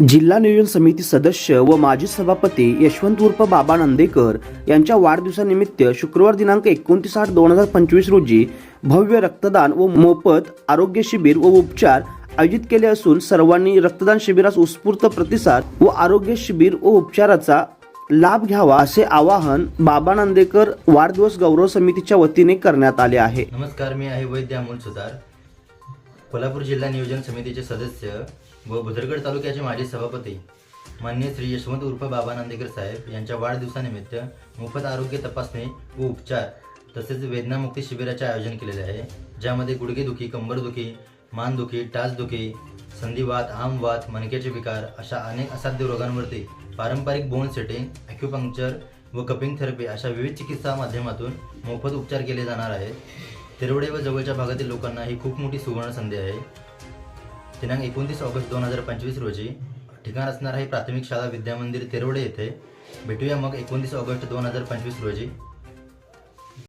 जिल्हा नियोजन समिती सदस्य व माजी सभापती यशवंत उर्फ बाबा नंदेकर यांच्या वाढदिवसानिमित्त शुक्रवार दिनांक एकोणतीस आठ दोन हजार पंचवीस रोजी भव्य रक्तदान व मोफत आरोग्य शिबिर व उपचार आयोजित केले असून सर्वांनी रक्तदान शिबिरास उत्स्फूर्त प्रतिसाद व आरोग्य शिबिर व उपचाराचा लाभ घ्यावा असे आवाहन बाबा नांदेकर वाढदिवस गौरव समितीच्या वतीने करण्यात आले आहे. नमस्कार मी आहे वैद्य अमोल सुधार कोल्हापूर जिल्हा नियोजन समितीचे सदस्य व भुदरगड तालुक्याचे माजी सभापती मान्य श्री यशवंत उर्फ बाबा नांदेकर साहेब यांच्या वाढदिवसानिमित्त मोफत आरोग्य तपासणी व उपचार तसेच वेदनामुक्ती शिबिराचे आयोजन केलेले आहे ज्यामध्ये गुडघेदुखी कंबरदुखी मानदुखी टाचदुखी संधिवात आमवात मणक्याचे विकार अशा अनेक असाध्य रोगांवरती पारंपरिक बोन सेटिंग ॲक्युपंक्चर व कपिंग थेरपी अशा विविध चिकित्सा माध्यमातून मोफत उपचार केले जाणार आहेत. तिरवडे व जवळच्या भागातील लोकांना ही खूप मोठी सुवर्ण संधी आहे. दिनांक एकोणतीस ऑगस्ट दोन हजार पंचवीस रोजी ठिकाण असणार आहे प्राथमिक शाळा विद्यामंदिर तिरवडे येथे भेटूया मग एकोणतीस ऑगस्ट दोन हजार पंचवीस रोजी.